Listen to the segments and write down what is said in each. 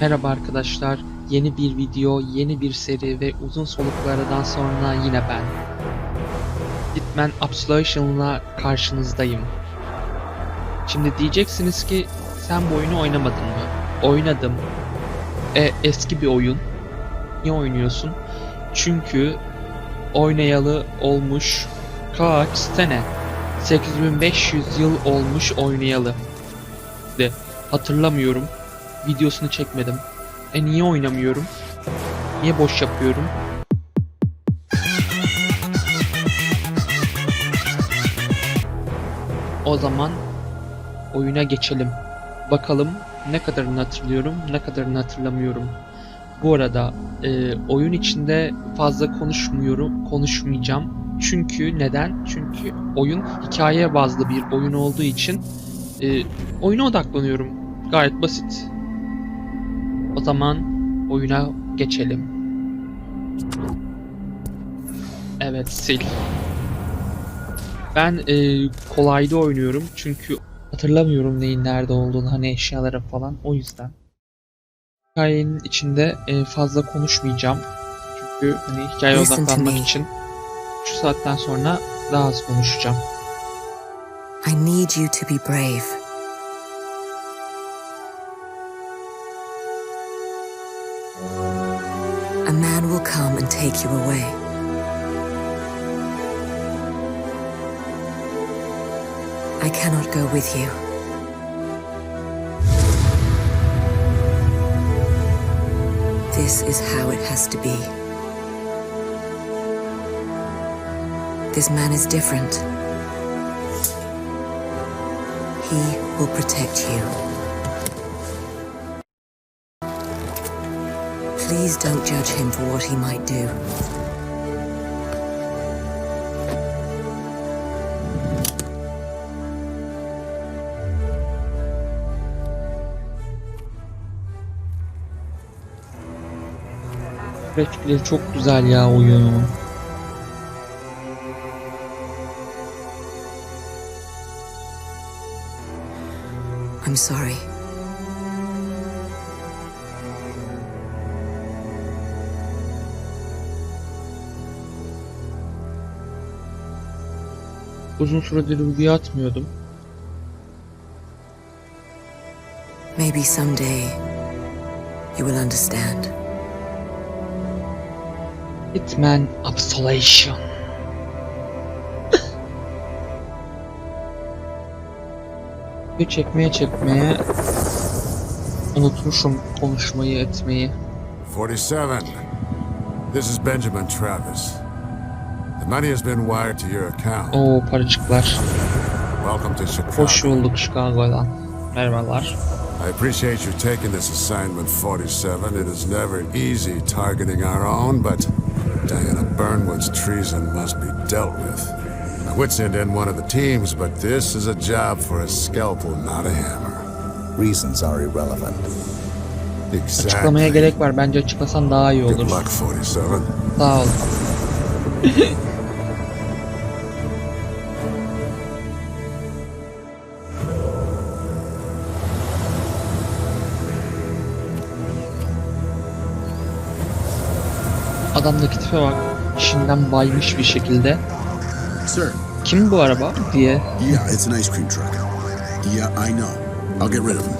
Merhaba arkadaşlar. Yeni bir video, yeni bir seri ve uzun soluklardan sonra yine ben. Hitman Absolution'la karşınızdayım. Şimdi diyeceksiniz ki sen bu oyunu oynamadın mı? Oynadım. E, eski bir oyun. Niye oynuyorsun? Çünkü oynayalı olmuş kaç sene? 8500 yıl olmuş oynayalı. De hatırlamıyorum videosunu çekmedim. E niye oynamıyorum? Niye boş yapıyorum? O zaman oyuna geçelim. Bakalım ne kadarını hatırlıyorum, ne kadarını hatırlamıyorum. Bu arada e, oyun içinde fazla konuşmuyorum, konuşmayacağım. Çünkü neden? Çünkü oyun hikaye bazlı bir oyun olduğu için e, oyuna odaklanıyorum. Gayet basit. O zaman oyuna geçelim. Evet sil. Ben e, kolayda oynuyorum çünkü hatırlamıyorum neyin nerede olduğunu hani eşyalara falan o yüzden. Hikayenin içinde e, fazla konuşmayacağım. Çünkü hani to odaklanmak için şu saatten sonra daha az konuşacağım. I need you to be brave. A man will come and take you away. I cannot go with you. This is how it has to be. This man is different. He will protect you. Please don't judge him for what he might do. Grafikleri çok güzel ya oyunun. I'm sorry. Uzun süredir video atmıyordum. Maybe someday you will understand. Hitman Absolution. Ve çekmeye çekmeye unutmuşum konuşmayı etmeyi. 47. This is Benjamin Travis. The money has been wired to your account. Oo paracıklar. Welcome to Chicago. Hoş bulduk Chicago'dan. Merhabalar. I appreciate you taking this assignment, 47. It is never easy targeting our own, but Diana Burnwood's treason must be dealt with. My wits end in one of the teams, but this is a job for a scalpel, not a hammer. Reasons are irrelevant. Açıklamaya Exactly. gerek var. Bence açıklasan daha iyi Good olur. luck, 47. Sağ ol. Adamdaki tipe bak. İşinden baymış bir şekilde. Sir, Kim bu araba diye. yeah, it's an ice cream truck. Yeah, I know. I'll get rid of him.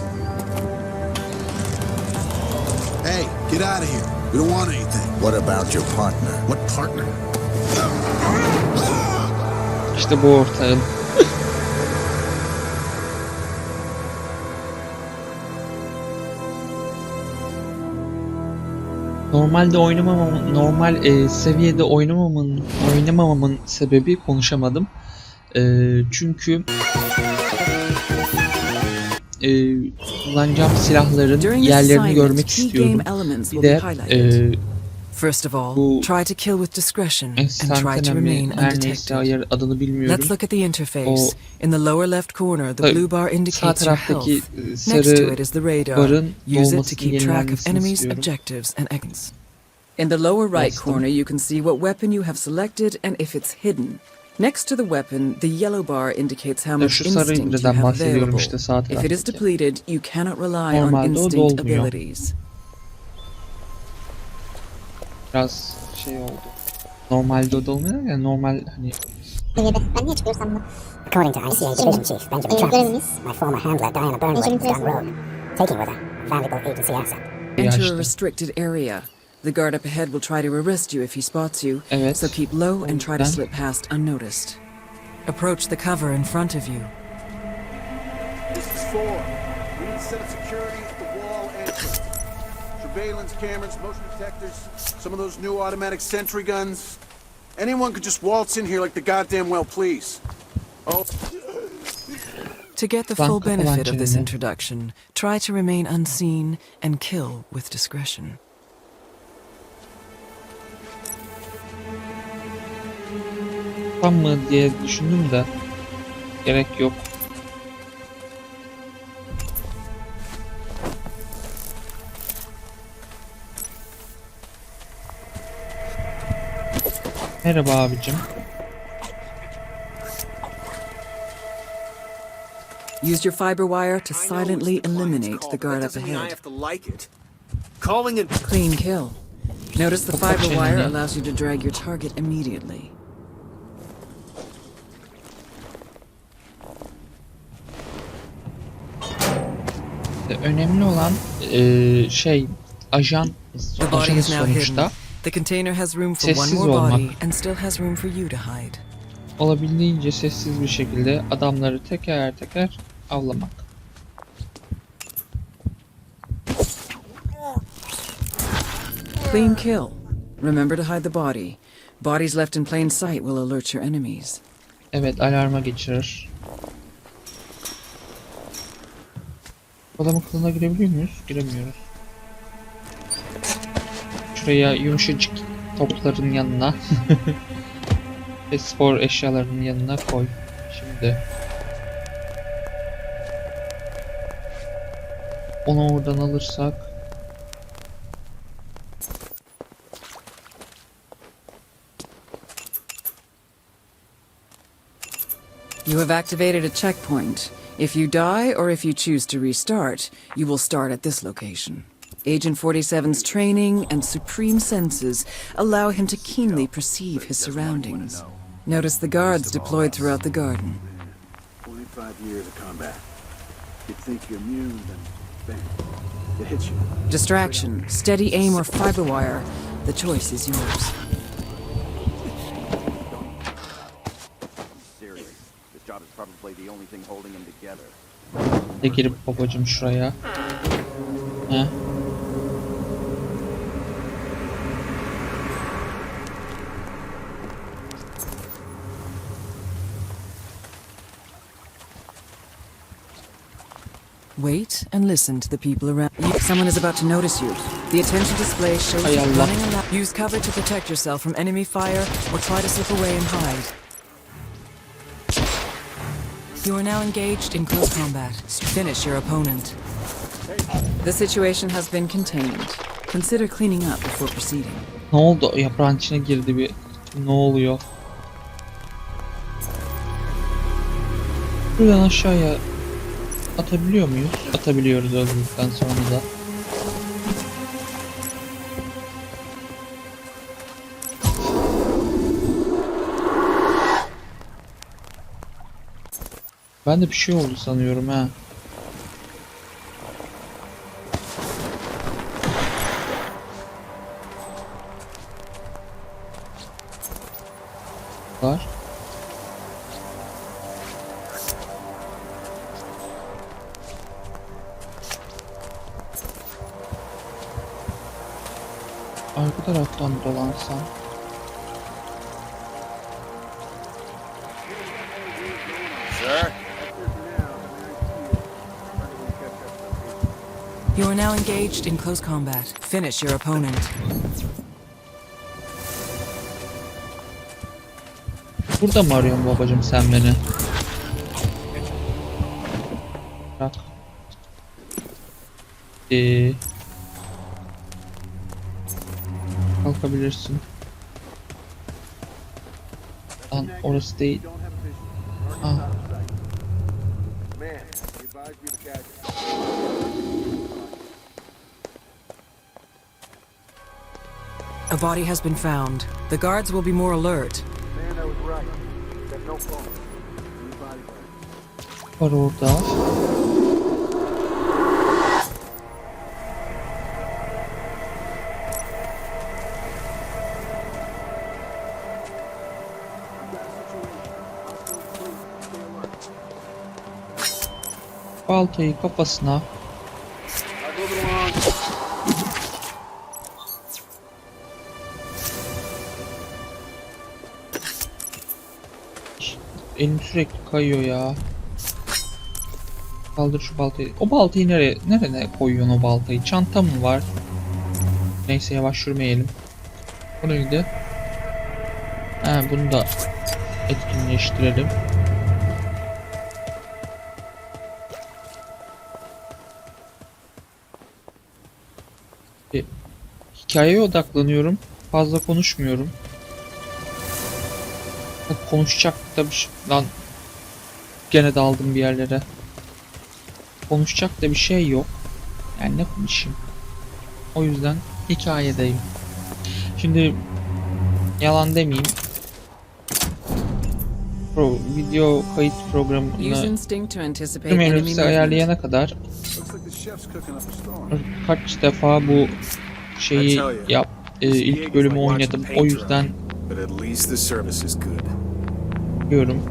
Hey, get out of here. We don't want anything. What about your partner? What partner? İşte bu ortağın. Normalde oynamamam, normal e, seviyede oynamamamın, oynamamamın sebebi konuşamadım. E, çünkü e, kullanacağım silahların yerlerini görmek istiyorum. Bir de e, First of all, bu try to kill with discretion and try to remain undetected. adını bilmiyorum. Let's look at the interface. O- In the lower left corner, the blue bar indicates your taraftaki health. Next to it is the radar. Use it to keep track of enemies, istiyorum. objectives, and actions. In the lower right Bastım. corner, you can see what weapon you have selected and if it's hidden. Next to the weapon, the yellow bar indicates how much instinct you have available. işte If it is depleted, you cannot rely on Normalde o instinct dolmuyor. abilities. Biraz şey oldu. Normalde o da olmuyor ya normal hani Ben niye çıkıyorsam bunu? According to ICA Division Chief Benjamin Ee, Travis, görevimiz my former handler Diana Burnwood Benjamin has gone Travis. rogue, taking with her a valuable agency asset. Enter yaşlı. a restricted area. The guard up ahead will try to arrest you if he spots you, Evet. so keep low and try to Ben- slip past unnoticed. Approach the cover in front of you. This is four. We need to set up security Surveillance cameras, motion detectors, some of those new automatic sentry guns. Anyone could just waltz in here like the goddamn well please. Oh, To get the full benefit of this introduction, try to remain unseen and kill with discretion. tam mı diye düşündüm de gerek yok. Merhaba abicim. Use your fiber wire to silently eliminate the guard up ahead. Clean kill. Notice the fiber wire allows you to drag your target immediately. Önemli olan e, şey ajan now sonuçta. The container has room for one more body and still has room for you to hide. Olabildiğince sessiz bir şekilde adamları teker teker avlamak. Clean kill. Remember to hide the body. Bodies left in plain sight will alert your enemies. Evet alarma geçirir. Adamın kılına girebiliyor muyuz? Giremiyoruz. Şuraya yumuşacık topların yanına ve spor eşyalarının yanına koy. Şimdi. Onu oradan alırsak You have activated a checkpoint. If you die or if you choose to restart, you will start at this location. Agent 47's training and supreme senses allow him to keenly perceive his surroundings. Notice the guards deployed throughout the garden. 25 years of combat. You'd think you're immune, then bang. It hits you. Distraction, steady aim, or fiber wire. The choice is yours. serious. This job is probably the only thing holding him together. de girip babacım şuraya. He. Wait and listen to the people around you. Someone is about to notice you. The attention display shows oh, Ay you Allah. running around. Use cover to protect yourself from enemy fire or try to slip away and hide. You are now engaged in close combat. Finish your opponent. The situation has been contained. Consider cleaning up before proceeding. Ne oldu? Yaprağın içine girdi bir. Ne oluyor? Buradan aşağıya atabiliyor muyuz? Atabiliyoruz öldürdükten sonra da. Ben de bir şey oldu sanıyorum ha. Arka taraftan dolansam. Sir? You are now engaged in close combat. Finish your opponent. Burada mı arıyorsun babacım sen beni? Bırak. Ee, kalk bakabilirsin. Lan orası değil. Don't have vision. Ah. Man, he advised me to catch it. A body has been found. The guards will be more alert. Man, I Baltayı kafasına elim sürekli kayıyor ya. Kaldır şu baltayı. O baltayı nereye nereye koyuyorsun o baltayı? Çanta mı var? Neyse yavaş yürümeyelim. Bu neydi? Ha bunu da etkinleştirelim. Hikayeye odaklanıyorum. Fazla konuşmuyorum. Konuşacak da bir şey... Lan gene daldım bir yerlere. Konuşacak da bir şey yok. Yani ne konuşayım? O yüzden hikayedeyim. Şimdi yalan demeyeyim. Pro, video kayıt programını ayarlayana kadar kaç defa bu şeyi yap e, ilk bölümü oynadım. O yüzden But at least the service is good. diyorum.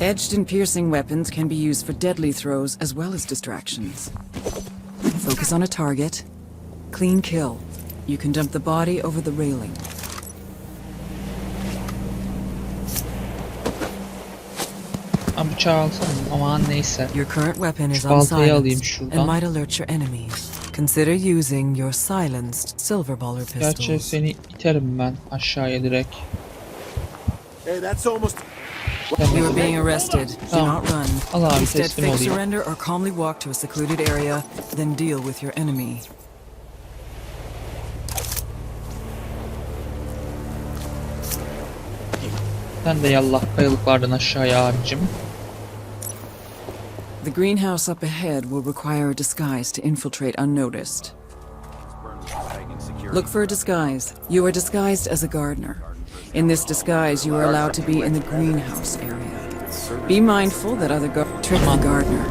Edged and piercing weapons can be used for deadly throws as well as distractions. Focus on a target. Clean kill. You can dump the body over the railing. Ha bıçağı alsam aman neyse. Your current weapon is Şu baltayı alayım unsilenced şuradan. and might alert your enemies. Consider using your silenced silver baller Gerçi pistols. seni iterim ben aşağıya direkt. Hey, that's almost. You are being arrested. Do not run. Al abi Instead, teslim fake olayım. surrender or calmly walk to a secluded area, then deal with your enemy. Sen de yallah kayalıklardan aşağıya abicim. The greenhouse up ahead will require a disguise to infiltrate unnoticed. Look for a disguise. You are disguised as a gardener. In this disguise, you are allowed to be in the greenhouse area. Be mindful that other gar- trick the gardener.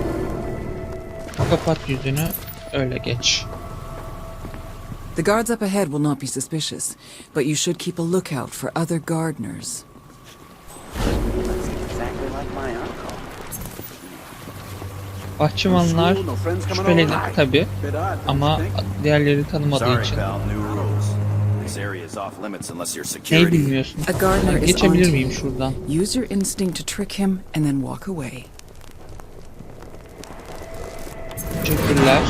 Kapat yüzünü öyle geç. The guards up ahead will not be suspicious, but you should keep a lookout for other gardeners. Bahçıvanlar No friends coming şüpheli over. tabi ama diğerleri tanımadığı için. Neyi bilmiyorsun? Geçebilir miyim şuradan? Use your instinct to trick him and then walk away. Teşekkürler.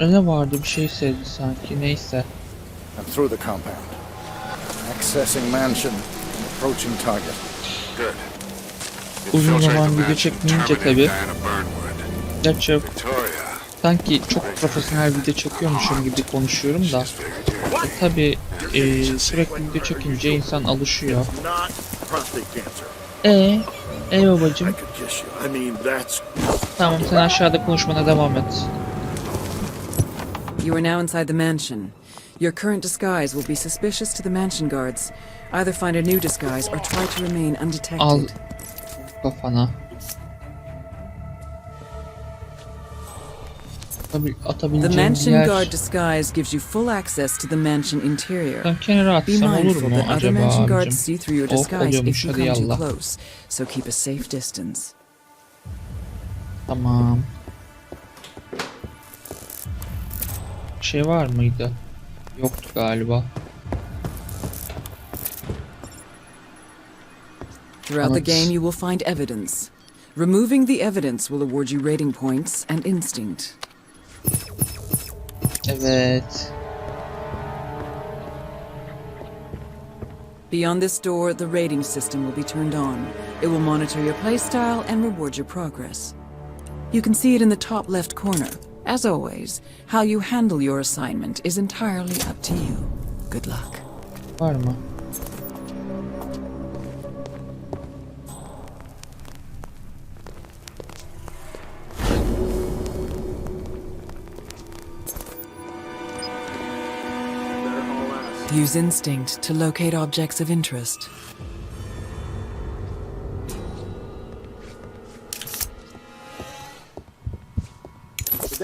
Ne vardı bir şey sevdi sanki neyse. I'm through the compound. Accessing mansion. Approaching target. Good. Uzun zaman video çekmeyince tabi. Gerçi Victoria. sanki çok profesyonel video çekiyormuşum gibi konuşuyorum da. E, tabi e, sürekli video çekince insan alışıyor. E, e babacım. Tamam sen aşağıda konuşmana devam et. You are now inside the mansion. Your current disguise will be suspicious to the mansion guards. Either find a new disguise or try to remain undetected. Al kafana. The mansion yer. guard disguise gives you full access to the mansion interior. Be mindful that other mansion guards abicim? see through your Oh, disguise if you come too close, so keep a safe distance. Tamam. Bir şey var mıydı? Yoktu galiba. Throughout the game, you will find evidence. Removing the evidence will award you rating points and instinct. Evet. Beyond this door, the rating system will be turned on. It will monitor your playstyle and reward your progress. You can see it in the top left corner. As always, how you handle your assignment is entirely up to you. Good luck. Var mı? Better haul ass. Use instinct to locate objects of interest.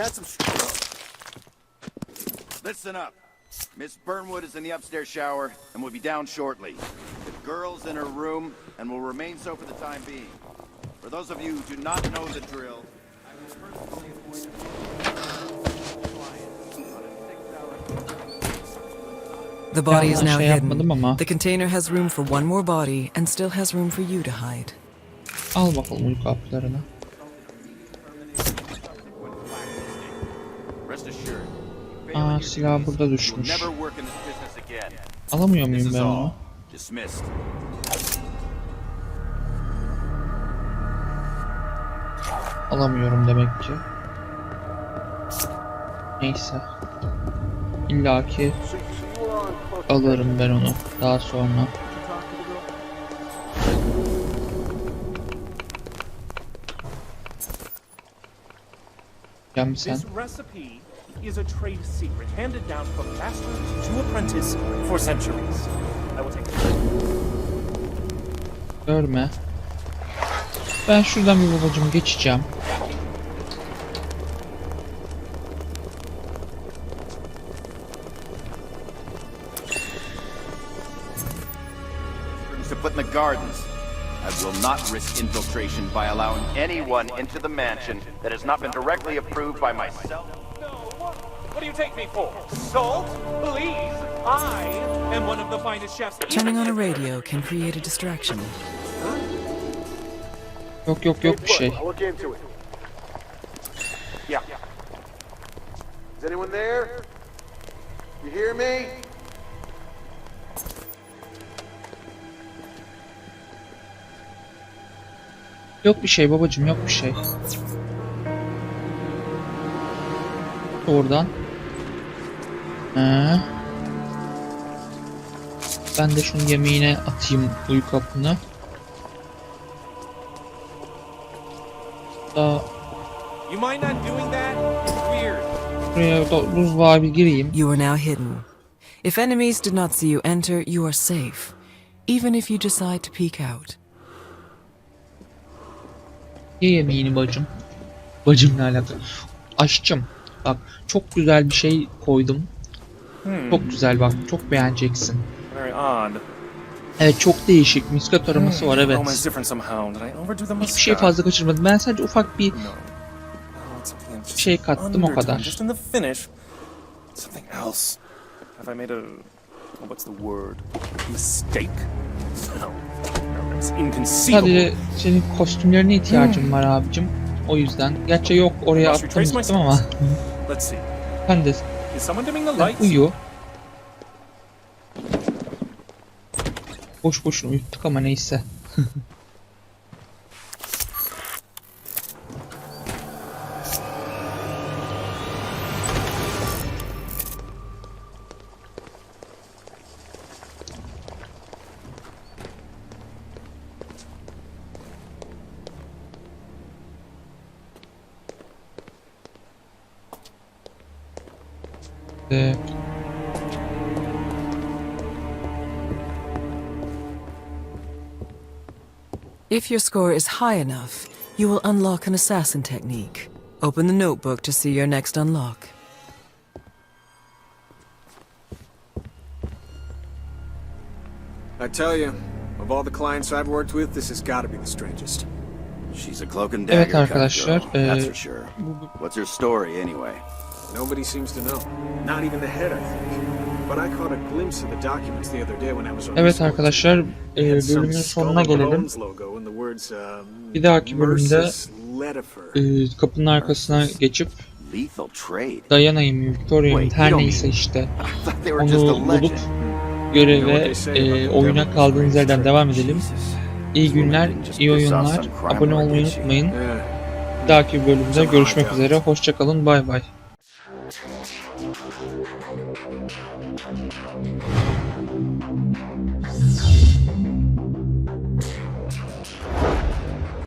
That's some. Listen up. Miss Burnwood is in the upstairs shower and will be down shortly. The girl's in her room and will remain so for the time being. For those of you who do not know the drill, I will personally appoint The body is now şey hidden. The container has room for one more body and still has room for you to hide. Al bakalım uyku haplarını. Silah burada düşmüş. Alamıyor muyum ben onu? Alamıyorum demek ki. Neyse. İlla ki alırım ben onu daha sonra. Gel sen. This is a trade secret handed down from master to apprentice for centuries. I will take it. Görme. Ben şuradan bir babacım geçeceğim. to put in the gardens. I will not risk infiltration by allowing anyone into the mansion that has not been directly approved by myself. What? What do you take me for? Salt? Please, I am one of the finest chefs. Turning on a radio can create a distraction. Yok yok yok bir şey. I'll look into it. Yeah. Is anyone there? You hear me? Yok bir şey babacım yok bir şey. Oradan. Ee. Ben de şunun yemeğine atayım uyku kapını. Daha You mind not doing that? Weird. buraya da buzluğa bir gireyim. You are now hidden. If enemies did not see you enter, you are safe. Even if you decide to peek out. Ye yemeğini bacım. Bacımla alakalı. Aşçım. Bak çok güzel bir şey koydum. Çok güzel bak. Çok beğeneceksin. Evet çok değişik. Miskat aroması var evet. Hiçbir şey fazla kaçırmadım. Ben sadece ufak bir just şey kattım o kadar. Something else. Have I made a oh, what's the word? Mistake? Sadece senin kostümlerine ihtiyacım var abicim. O yüzden. Gerçi yok oraya attım ama. Ben de Is someone dimming the sen lights? uyu. Boş boşuna uyuttuk ama neyse. Ee, If your score is high enough, you will unlock an assassin technique. Open the notebook to see your next unlock. I tell you, of all the clients I've worked with, this has got to be the strangest. She's a cloak and Evet dagger kind of arkadaşlar, girl, that's for sure. What's her story anyway? Nobody seems to know. Not even the head, I think. But I caught a glimpse of the documents the other day when I was on Evet arkadaşlar e, bölümün sonuna gelelim. Um, Bir dahaki bölümde e, kapının arkasına geçip trade. Diana'yı, Victoria'yı her neyse işte onu bulup göreve e, oyuna kaldığınız yerden devam edelim. İyi günler, iyi oyunlar. Abone olmayı unutmayın. Bir dahaki bölümde görüşmek üzere. Hoşçakalın. Bay bay.